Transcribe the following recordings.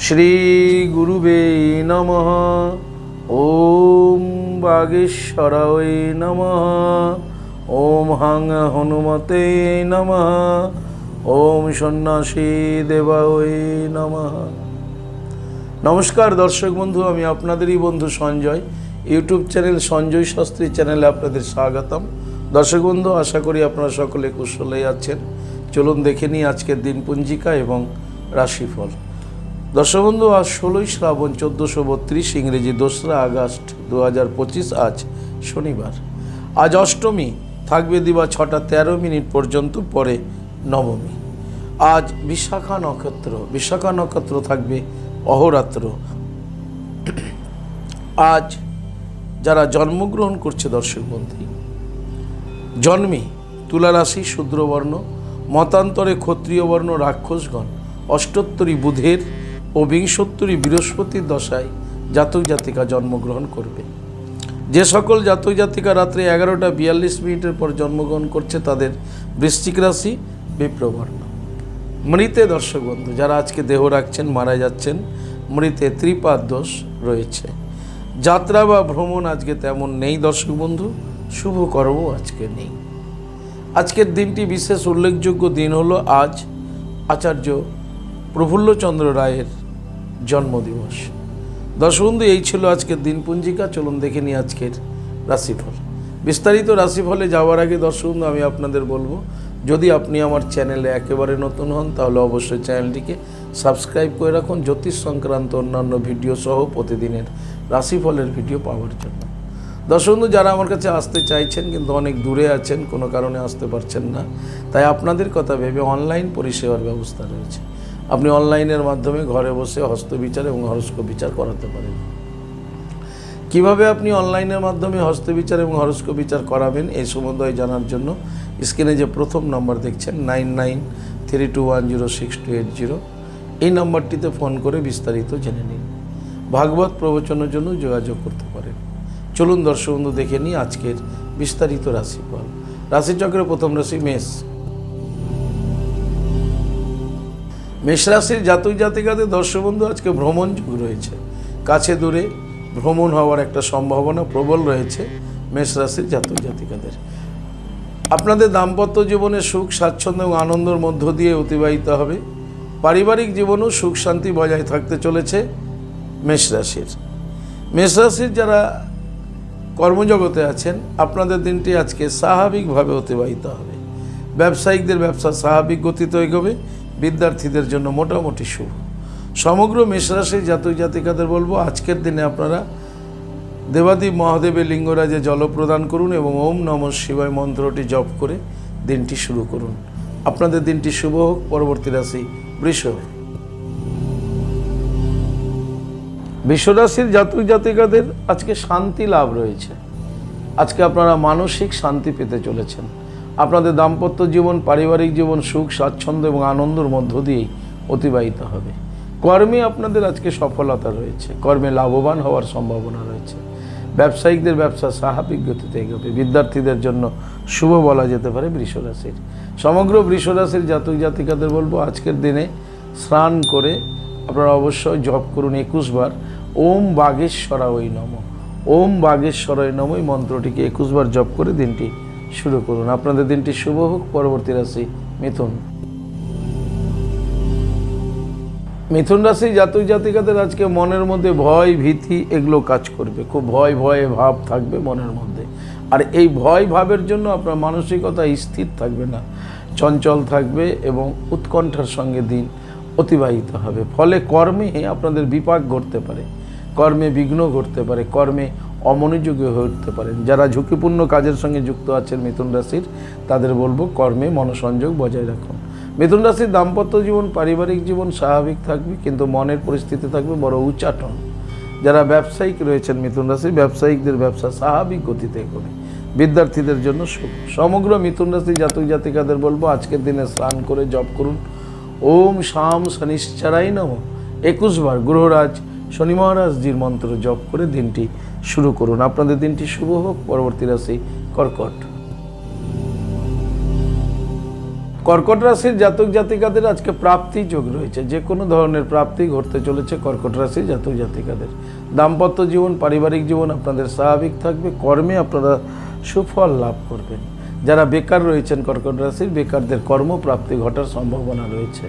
শ্রীগুরুবে নমঃ। ওম বাগেশ্বরায় নমঃ। ওম হাং হনুমতে নমঃ। ওম সন্ন্যাসী দেবায় নমঃ। নমস্কার দর্শক বন্ধু, আমি আপনাদেরই বন্ধু সঞ্জয়। ইউটিউব চ্যানেল সঞ্জয় শাস্ত্রী চ্যানেলে আপনাদের স্বাগতম। দর্শক বন্ধু, আশা করি আপনারা সকলে কুশলে আছেন। চলুন দেখে নিই আজকের দিন পঞ্জিকা এবং রাশিফল। দর্শক বন্ধু আজ ষোলোই শ্রাবণ চোদ্দোশো বত্রিশ ইংরেজি দোসরা আগস্ট দু আজ শনিবার। আজ অষ্টমী, থাকবে দিবা ছটা তেরো মিনিট পর্যন্ত পরে নবমী। আজ বিশাখা নক্ষত্র বিশাখা নক্ষত্র থাকবে অহরাত্র। আজ যারা জন্মগ্রহণ করছে দর্শক বন্ধু, জন্মে তুলা রাশি শূদ্রবর্ণ, মতান্তরে ক্ষত্রিয় বর্ণ রাক্ষসগণ, অষ্টোত্তরী বুধের ও বিংশোত্তরী বৃহস্পতির দশায় জাতক জাতিকা জন্মগ্রহণ করবে। যে সকল জাতক জাতিকা রাত্রে এগারোটা বিয়াল্লিশ মিনিটের পর জন্মগ্রহণ করছে তাদের বৃশ্চিক রাশি বিপ্রবর্ণ। মৃতে দর্শক বন্ধু, যারা আজকে দেহ রাখছেন, মারা যাচ্ছেন, মৃতে ত্রিপাদ দোষ রয়েছে। যাত্রা বা ভ্রমণ আজকে তেমন নেই দর্শক বন্ধু, শুভ কর্মও আজকে নেই। আজকের দিনটি বিশেষ উল্লেখযোগ্য দিন হলো আজ। আচার্য প্রফুল্লচন্দ্র রায়ের জন্মদিবস। দর্শক বন্ধু, এই ছিল আজকের দিন পঞ্জিকা চলুন দেখে নিই আজকের রাশিফল। বিস্তারিত রাশিফলে যাওয়ার আগে দর্শক বন্ধু, আমি আপনাদের বলব, যদি আপনি আমার চ্যানেলে একেবারে নতুন হন, তাহলে অবশ্যই চ্যানেলটিকে সাবস্ক্রাইব করে রাখুন। জ্যোতিষ সংক্রান্ত অন্যান্য ভিডিও সহ প্রতিদিনের রাশিফলের ভিডিও পাওয়ার জন্য। দর্শক বন্ধু, যারা আমার কাছে আসতে চাইছেন কিন্তু অনেক দূরে আছেন, কোনো কারণে আসতে পারছেন না, তাই আপনাদের কথা ভেবে অনলাইন পরিষেবার ব্যবস্থা রয়েছে। আপনি অনলাইনের মাধ্যমে ঘরে বসে হস্তবিচার এবং হরস্কোপ বিচার করাতে পারেন। কীভাবে আপনি অনলাইনের মাধ্যমে হস্তবিচার এবং হরস্কোপ বিচার করাবেন, এই সম্বন্ধে জানার জন্য স্ক্রিনে যে প্রথম নম্বর দেখছেন, nine nine three two one zero six two eight zero, এই নম্বরটিতে ফোন করে বিস্তারিত জেনে নিন। ভাগবত প্রবচনের জন্য যোগাযোগ করতে পারেন। চলুন দর্শক বন্ধু দেখে নিই আজকের বিস্তারিত রাশিফল। রাশিচক্রের প্রথম রাশি মেষ। মেষ রাশির জাতক জাতিকাদের দর্শক বন্ধু আজকে ভ্রমণ যুগ রয়েছে। কাছে দূরে ভ্রমণ হওয়ার একটা সম্ভাবনা প্রবল রয়েছে মেষরাশির জাতক জাতিকাদের। আপনাদের দাম্পত্য জীবনে সুখ, স্বাচ্ছন্দ্য এবং আনন্দের মধ্য দিয়ে অতিবাহিত হবে। পারিবারিক জীবনেও সুখ, শান্তি বজায় থাকতে চলেছে মেষরাশির। মেষরাশির যারা কর্মজগতে আছেন, আপনাদের দিনটি আজকে স্বাভাবিকভাবে অতিবাহিত হবে। ব্যবসায়িকদের ব্যবসা স্বাভাবিক গতিতে এগোবে। বিদ্যার্থীদের জন্য মোটামুটি শুভ সমগ্র মেষরাশির জাতক জাতিকাদের বলব, আজকের দিনে আপনারা দেবাদেব মহাদেবের লিঙ্গরাজে জল প্রদান করুন এবং ওম নম শিবায় মন্ত্রটি জপ করে দিনটি শুরু করুন। আপনাদের দিনটি শুভ হোক, পরবর্তী রাশি বৃষ বিশ্বরাশির জাতক জাতিকাদের আজকে শান্তি লাভ রয়েছে। আজকে আপনারা মানসিক শান্তি পেতে চলেছেন। আপনাদের দাম্পত্য জীবন, পারিবারিক জীবন, সুখ, স্বাচ্ছন্দ্য এবং আনন্দের মধ্য দিয়েই অতিবাহিত হবে। কর্মে আপনাদের আজকে সফলতা রয়েছে। কর্মে লাভবান হওয়ার সম্ভাবনা রয়েছে। ব্যবসায়িকদের ব্যবসা স্বাভাবিক গতিতে এগোবে। বিদ্যার্থীদের জন্য শুভ বলা যেতে পারে বৃষরাশির সমগ্র বৃষরাশির জাতক জাতিকাদের বলব, আজকের দিনে স্নান করে আপনারা অবশ্যই জপ করুন একুশ বার। ওম বাগেশ্বরা ওই নম। ওম বাগেশ্বরয় নম এই মন্ত্রটিকে একুশ বার জপ করে দিনটি শুরু করুন। আপনাদের দিনটি শুভ হোক। পরবর্তী রাশি মিথুন। মিথুন রাশি জাতক জাতিকাদের আজকে মনের মধ্যে ভয়, ভীতি এগুলো কাজ করবে। খুব ভয়, ভয়ে ভাব থাকবে মনের মধ্যে। আর এই ভয় ভাবের জন্য আপনার মানসিকতা স্থির থাকবে না। চঞ্চল থাকবে এবং উৎকণ্ঠার সঙ্গে দিন অতিবাহিত হবে। ফলে কর্মে আপনাদের বিপাক ঘটতে পারে। কর্মে বিঘ্ন ঘটতে পারে, কর্মে অমনোযোগী হয়ে উঠতে পারেন যারা ঝুঁকিপূর্ণ কাজের সঙ্গে যুক্ত আছেন মিথুন রাশির, তাদের বলব কর্মে মনোসংযোগ বজায় রাখুন। মিথুন রাশির দাম্পত্য জীবন, পারিবারিক জীবন স্বাভাবিক থাকবে, কিন্তু মনের পরিস্থিতি থাকবে বড় উচ্চাটন। যারা ব্যবসায়িক রয়েছেন মিথুন রাশির, ব্যবসায়িকদের ব্যবসা স্বাভাবিক গতিতে করবে বিদ্যার্থীদের জন্য শুভ সমগ্র মিথুন রাশি জাতক জাতিকাদের বলব, আজকের দিনে স্নান করে জপ করুন। ওম শাম শনিশ্চারাই নম। একুশ বার গ্রহরাজ শনি মহারাজজির মন্ত্র জপ করে দিনটি শুরু করুন। আপনাদের দিনটি শুভ হোক, পরবর্তী রাশি কর্কট। কর্কট রাশির জাতক জাতিকাদের আজকে প্রাপ্তি যোগ রয়েছে। যে কোনো ধরনের প্রাপ্তি ঘটতে চলেছে কর্কট রাশির জাতক জাতিকাদের। দাম্পত্য জীবন, পারিবারিক জীবন আপনাদের স্বাভাবিক থাকবে। কর্মে আপনারা সুফল লাভ করবেন। যারা বেকার রয়েছেন কর্কট রাশির, বেকারদের কর্মপ্রাপ্তি ঘটার সম্ভাবনা রয়েছে।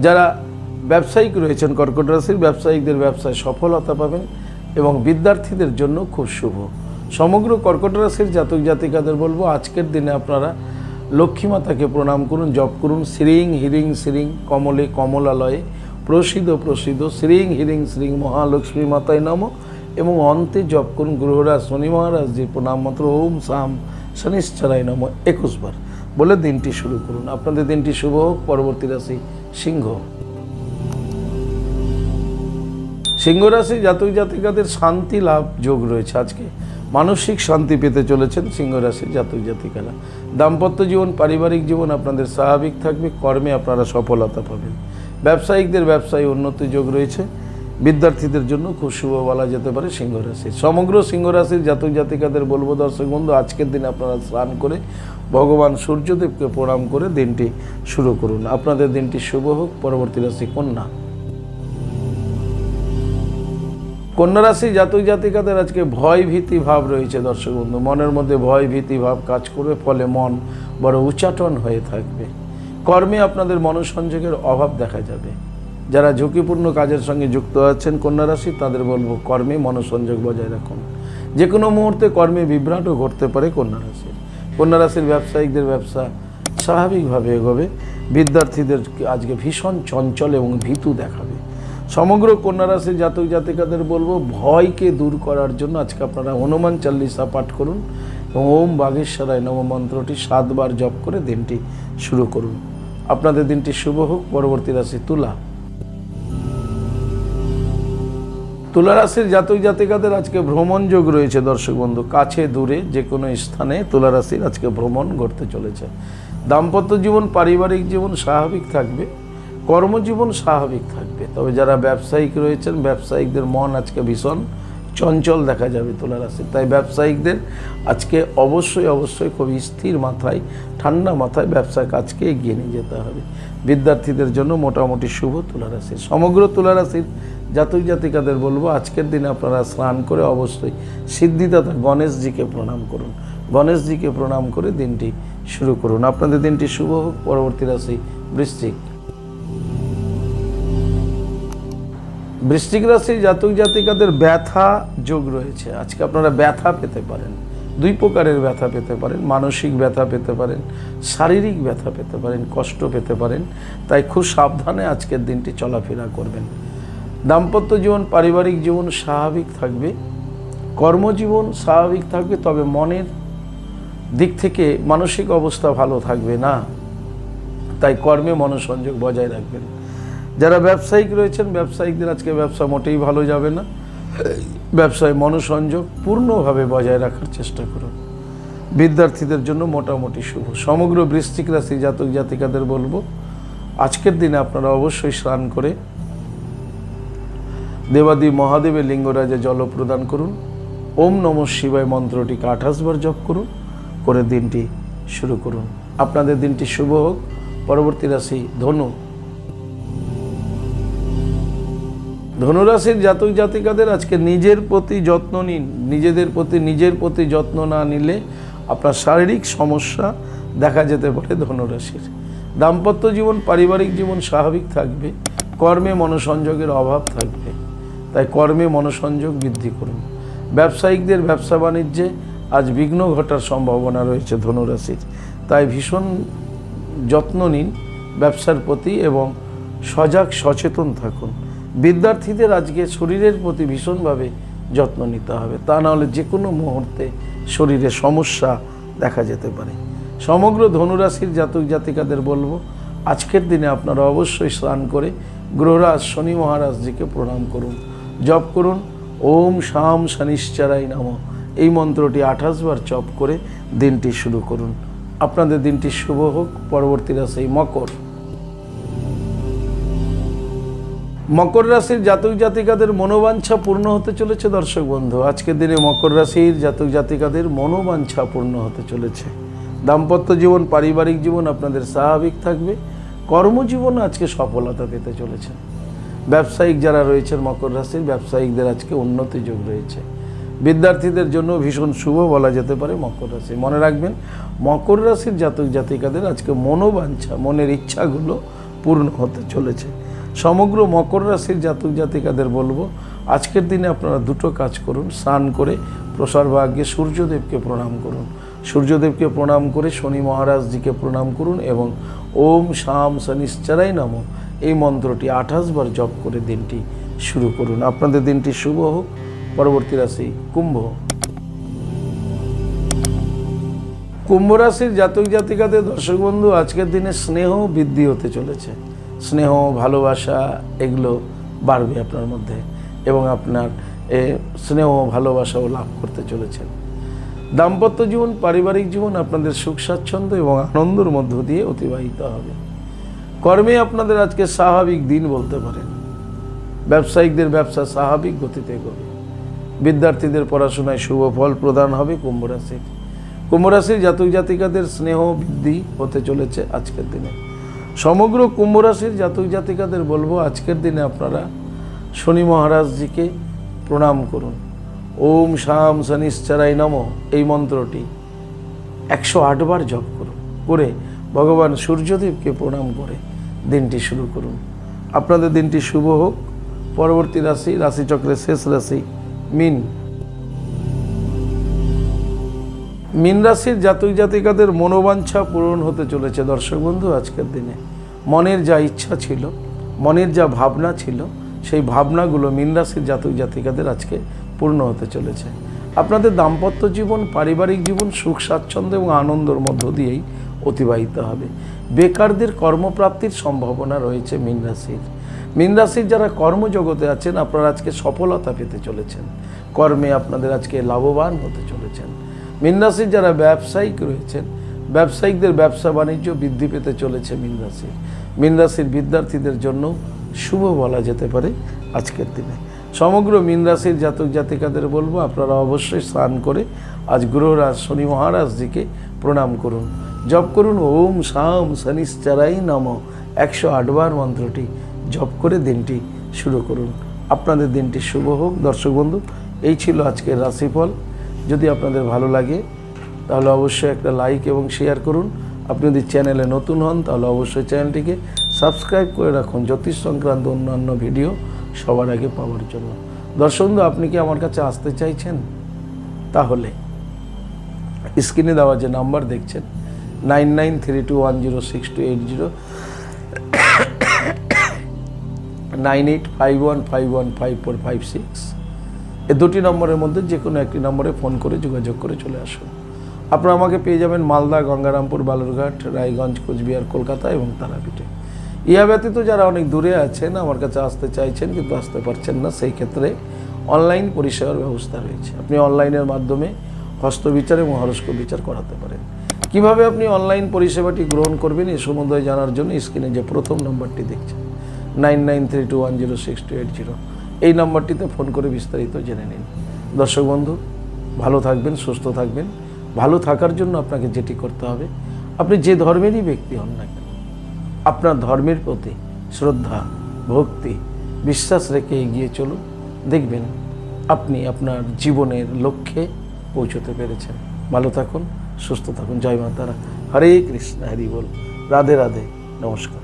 যারা ব্যবসায়িক রয়েছেন কর্কট রাশির, ব্যবসায়িকদের ব্যবসায় সফলতা পাবেন এবং বিদ্যার্থীদের জন্য খুব শুভ। সমগ্র কর্কট রাশির জাতক জাতিকাদের বলব, আজকের দিনে আপনারা লক্ষ্মী মাতাকে প্রণাম করুন, জপ করুন, শ্রীং হিরিং শ্রীং কমলে কমলালয়ে প্রসিদ্ধ প্রসিদ্ধ শ্রীং হিরিং শ্রীং মহালক্ষ্মী মাতায় নম এবং অন্তে জপ করুন গ্রহরাজ শনি মহারাজজির প্রণাম মন্ত্র ওম সাম শনিশ্চরায় নম একুশবার। বলে দিনটি শুরু করুন। আপনাদের দিনটি শুভ হোক, পরবর্তী রাশি সিংহ। সিংহ রাশি জাতক জাতিকাদের শান্তি লাভ যোগ রয়েছে আজকে। মানসিক শান্তি পেতে চলেছেন সিংহ রাশির জাতক জাতিকারা। দাম্পত্য জীবন, পারিবারিক জীবন আপনাদের স্বাভাবিক থাকবে, কর্মে আপনারা সফলতা পাবেন। ব্যবসায়িকদের ব্যবসায় উন্নতি যোগ রয়েছে। বিদ্যার্থীদের জন্য খুব শুভ বলা যেতে পারে সিংহ রাশি সমগ্র সিংহ রাশির জাতক জাতিকাদের বলব দর্শক বন্ধু, আজকের দিন আপনারা স্নান করে ভগবান সূর্যদেবকে প্রণাম করে দিনটি শুরু করুন। আপনাদের দিনটি শুভ হোক, পরবর্তী রাশি কন্যা। কন্যা রাশি জাতক জাতিকাদের আজকে ভয় ভীতি ভাব রয়েছে দর্শক বন্ধু। মনের মধ্যে ভয় ভীতি ভাব কাজ করবে, ফলে মন বড় উচ্চাটন হয়ে থাকবে। কর্মে আপনাদের মনসংযোগের অভাব দেখা যাবে। যারা ঝুঁকিপূর্ণ কাজের সঙ্গে যুক্ত আছেন কন্যা রাশি তাদের বলব কর্মে মনসংযোগ বজায় রাখুন। যে কোনো মুহূর্তে কর্মে বিভ্রাটও ঘটতে পারে কন্যা রাশির কন্যা রাশির ব্যবসায়িকদের ব্যবসা স্বাভাবিকভাবে এগোবে। বিদ্যার্থীদের আজকে ভীষণ চঞ্চল এবং ভীতু দেখাবে। সমগ্র কন্যা রাশির জাতক জাতিকাদের বলব, ভয়কে দূর করার জন্য আজকে আপনারা হনুমান চাল্লিশা পাঠ করুন এবং ওম বাগেশ্বরায় নবমন্ত্রটি সাতবার জপ করে দিনটি শুরু করুন। আপনাদের দিনটি শুভ হোক, পরবর্তী রাশি তুলা। তুলা রাশির জাতক জাতিকাদের আজকে ভ্রমণ যোগ রয়েছে দর্শক বন্ধু, কাছে দূরে যে কোনো স্থানে তুলা রাশির আজকে ভ্রমণ ঘটতে চলেছে। দাম্পত্য জীবন, পারিবারিক জীবন স্বাভাবিক থাকবে। কর্মজীবন স্বাভাবিক থাকবে। তবে যারা ব্যবসায়িক রয়েছেন, ব্যবসায়িকদের মন আজকে ভীষণ চঞ্চল দেখা যাবে তুলা রাশির তাই ব্যবসায়িকদের আজকে অবশ্যই অবশ্যই খুব স্থির মাথায়, ঠান্ডা মাথায় ব্যবসা কাজকে এগিয়ে নিয়ে যেতে হবে। বিদ্যার্থীদের জন্য মোটামুটি শুভ তুলা রাশি সমগ্র তুলা রাশির জাতক জাতিকাদের বলব, আজকের দিনে আপনারা স্নান করে অবশ্যই সিদ্ধিদাতা গণেশজিকে প্রণাম করুন। গণেশজিকে প্রণাম করে দিনটি শুরু করুন। আপনাদের দিনটি শুভ হোক, পরবর্তী রাশি বৃশ্চিক। বৃশ্চিক রাশির জাতক জাতিকাদের ব্যথা যোগ রয়েছে। আজকে আপনারা ব্যথা পেতে পারেন। দুই প্রকারের ব্যথা পেতে পারেন। মানসিক ব্যথা পেতে পারেন, শারীরিক ব্যথা পেতে পারেন, কষ্ট পেতে পারেন। তাই খুব সাবধানে আজকের দিনটি চলাফেরা করবেন। দাম্পত্য জীবন, পারিবারিক জীবন স্বাভাবিক থাকবে। কর্মজীবন স্বাভাবিক থাকবে, তবে মনের দিক থেকে মানসিক অবস্থা ভালো থাকবে না। তাই কর্মে মনোসংযোগ বজায় রাখবেন। যারা ব্যবসায়িক রয়েছেন, ব্যবসায়িকদের আজকে ব্যবসা মোটেই ভালো যাবে না। ব্যবসায় মনোসংযোগ পূর্ণভাবে বজায় রাখার চেষ্টা করুন। বিদ্যার্থীদের জন্য মোটামুটি শুভ। সমগ্র বৃশ্চিক রাশি জাতক জাতিকাদের বলব, আজকের দিনে আপনারা অবশ্যই স্নান করে দেবাদি মহাদেবের লিঙ্গরাজে জল প্রদান করুন। ওম নম শিবায় মন্ত্রটিকে আঠাশ বার জপ করুন, করে দিনটি শুরু করুন। আপনাদের দিনটি শুভ হোক। পরবর্তী রাশি ধনু। ধনুরাশির জাতক জাতিকাদের আজকে নিজের প্রতি যত্ন নিন। নিজেদের প্রতি, নিজের প্রতি যত্ন না নিলে আপনার শারীরিক সমস্যা দেখা যেতে পারে ধনুরাশির। দাম্পত্য জীবন, পারিবারিক জীবন স্বাভাবিক থাকবে। কর্মে মনোসংযোগের অভাব থাকবে। তাই কর্মে মনোসংযোগ বৃদ্ধি করুন। ব্যবসায়িকদের ব্যবসা বাণিজ্যে আজ বিঘ্ন ঘটার সম্ভাবনা রয়েছে ধনুরাশির। তাই ভীষণ যত্ন নিন ব্যবসার প্রতি এবং সজাগ সচেতন থাকুন। বিদ্যার্থীদের আজকে শরীরের প্রতি ভীষণভাবে যত্ন নিতে হবে। তা নাহলে যে কোনো মুহূর্তে শরীরে সমস্যা দেখা যেতে পারে। সমগ্র ধনুরাশির জাতক জাতিকাদের বলব, আজকের দিনে আপনারা অবশ্যই স্নান করে গ্রহরাজ শনি মহারাজজিকে প্রণাম করুন, জপ করুন। ওম শাম শনিশ্চারাই নাম। এই মন্ত্রটি আঠাশ বার জপ করে দিনটি শুরু করুন। আপনাদের দিনটি শুভ হোক। পরবর্তী রাশি মকর। মকর রাশির জাতক জাতিকাদের মনোবাঞ্ছা পূর্ণ হতে চলেছে, দর্শক বন্ধু। আজকের দিনে মকর রাশির জাতক জাতিকাদের মনোবাঞ্ছা পূর্ণ হতে চলেছে। দাম্পত্য জীবন, পারিবারিক জীবন আপনাদের স্বাভাবিক থাকবে। কর্মজীবন আজকে সফলতা পেতে চলেছেন ব্যবসায়িক যারা রয়েছেন মকর রাশির, ব্যবসায়িকদের আজকে উন্নতি যোগ রয়েছে। বিদ্যার্থীদের জন্য ভীষণ শুভ বলা যেতে পারে মকর রাশি। মনে রাখবেন, মকর রাশির জাতক জাতিকাদের আজকে মনোবাঞ্ছা, মনের ইচ্ছাগুলো পূর্ণ হতে চলেছে। সমগ্র মকর রাশির জাতক জাতিকাদের বলব, আজকের দিনে আপনারা দুটো কাজ করুন, স্নান করে প্রসার ভাগ্যে সূর্যদেবকে প্রণাম করুন। সূর্যদেবকে প্রণাম করে শনি মহারাজজিকে প্রণাম করুন এবং ওম শাম শনিশ্চরাই নাম। এই মন্ত্রটি আঠাশ বার জপ করে দিনটি শুরু করুন। আপনাদের দিনটি শুভ হোক। পরবর্তী রাশি কুম্ভ। কুম্ভ রাশির জাতক জাতিকাদের দর্শক বন্ধু, আজকের দিনে স্নেহ বৃদ্ধি হতে চলেছে। স্নেহ ভালোবাসা এগুলো বাড়বে আপনার মধ্যে এবং আপনার এ, স্নেহ ভালোবাসাও লাভ করতে চলেছেন। দাম্পত্য জীবন পারিবারিক জীবন আপনাদের সুখ স্বাচ্ছন্দ্য এবং আনন্দের মধ্য দিয়ে অতিবাহিত হবে। কর্মে আপনাদের আজকে স্বাভাবিক দিন বলতে পারেন। ব্যবসায়িকদের ব্যবসা স্বাভাবিক গতিতে এগোবে বিদ্যার্থীদের পড়াশোনায় শুভ ফল প্রদান হবে কুম্ভ রাশির। কুম্ভ রাশির জাতক জাতিকাদের স্নেহ বৃদ্ধি হতে চলেছে আজকের দিনে। সমগ্র কুম্ভ রাশির জাতক জাতিকাদের বলব, আজকের দিনে আপনারা শনি মহারাজজিকে প্রণাম করুন। ওম শাম শনিশ্চরাই নম। এই মন্ত্রটি একশো আটবার জপ করুন, করে ভগবান সূর্যদেবকে প্রণাম করে দিনটি শুরু করুন। আপনাদের দিনটি শুভ হোক। পরবর্তী রাশি, রাশিচক্রের শেষ রাশি, মিন। মিন রাশির জাতক জাতিকাদের মনোবাঞ্ছা পূরণ হতে চলেছে দর্শক বন্ধু আজকের দিনে। মনের যা ইচ্ছা ছিল, মনের যা ভাবনা ছিল, সেই ভাবনাগুলো মিন রাশির জাতক জাতিকাদের আজকে পূর্ণ হতে চলেছে। আপনাদের দাম্পত্য জীবন, পারিবারিক জীবন, সুখ, স্বাচ্ছন্দ্য এবং আনন্দের মধ্য দিয়েই অতিবাহিত হবে। বেকারদের কর্মপ্রাপ্তির সম্ভাবনা রয়েছে মিন রাশির। মিন রাশির যারা কর্মজগতে আছেন, আপনারা আজকে সফলতা পেতে চলেছেন। কর্মে আপনাদের আজকে লাভবান হতে চলেছেন। মিন রাশির যারা ব্যবসায়িক রয়েছেন, ব্যবসায়িকদের ব্যবসা বাণিজ্য বৃদ্ধি পেতে চলেছে মিন রাশির মিন রাশির বিদ্যার্থীদের জন্য শুভ বলা যেতে পারে আজকের দিনে। সমগ্র মিন রাশির জাতক জাতিকাদের বলব, আপনারা অবশ্যই স্নান করে আজ গ্রহরাজ শনি মহারাজজিকে প্রণাম করুন। জপ করুন, ওম শাম শনিশ্চারাই নম। একশো আটবার মন্ত্রটি জপ করে দিনটি শুরু করুন। আপনাদের দিনটি শুভ হোক। দর্শক বন্ধু, এই ছিল আজকের রাশিফল। যদি আপনাদের ভালো লাগে তাহলে অবশ্যই একটা লাইক এবং শেয়ার করুন। আপনি যদি চ্যানেলে নতুন হন তাহলে অবশ্যই চ্যানেলটিকে সাবস্ক্রাইব করে রাখুন। জ্যোতিষ সংক্রান্ত অন্যান্য ভিডিও সবার আগে পাওয়ার জন্য। দর্শক বন্ধু, আপনি কি আমার কাছে আসতে চাইছেন? তাহলে স্ক্রিনে দেওয়া যে নাম্বার দেখছেন nine nine three two one zero six two eight zero nine eight five one five one five four five six এ দুটি নম্বরের মধ্যে যে কোনো একটি নম্বরে ফোন করে যোগাযোগ করে চলে আসুন। আপনারা আমাকে পেয়ে যাবেন মালদা, গঙ্গারামপুর, বালুরঘাট, রায়গঞ্জ, কোচবিহার, কলকাতা এবং তারাপীঠে। ইহা ব্যতীত যারা অনেক দূরে আছেন, আমার কাছে আসতে চাইছেন কিন্তু আসতে পারছেন না, সেই ক্ষেত্রে অনলাইন পরিষেবার ব্যবস্থা রয়েছে। আপনি অনলাইনের মাধ্যমে হস্তবিচার এবং হরস্ক বিচার করাতে পারেন। কীভাবে আপনি অনলাইন পরিষেবাটি গ্রহণ করবেন এই সম্বন্ধে জানার জন্য স্ক্রিনে যে প্রথম নম্বরটি দেখছেন, nine nine three two one zero six two eight zero. এই নম্বরটিতে ফোন করে বিস্তারিত জেনে নিন। দর্শক বন্ধু, ভালো থাকবেন, সুস্থ থাকবেন। ভালো থাকার জন্য আপনাকে যেটি করতে হবে, আপনি যে ধর্মেরই ব্যক্তি হন না কেন, আপনার ধর্মের প্রতি শ্রদ্ধা, ভক্তি, বিশ্বাস রেখে এগিয়ে চলুন। দেখবেন আপনি আপনার জীবনের লক্ষ্যে পৌঁছতে পেরেছেন। ভালো থাকুন, সুস্থ থাকুন। জয় মাতারা। হরে কৃষ্ণ, হরি বল। রাধে রাধে। নমস্কার।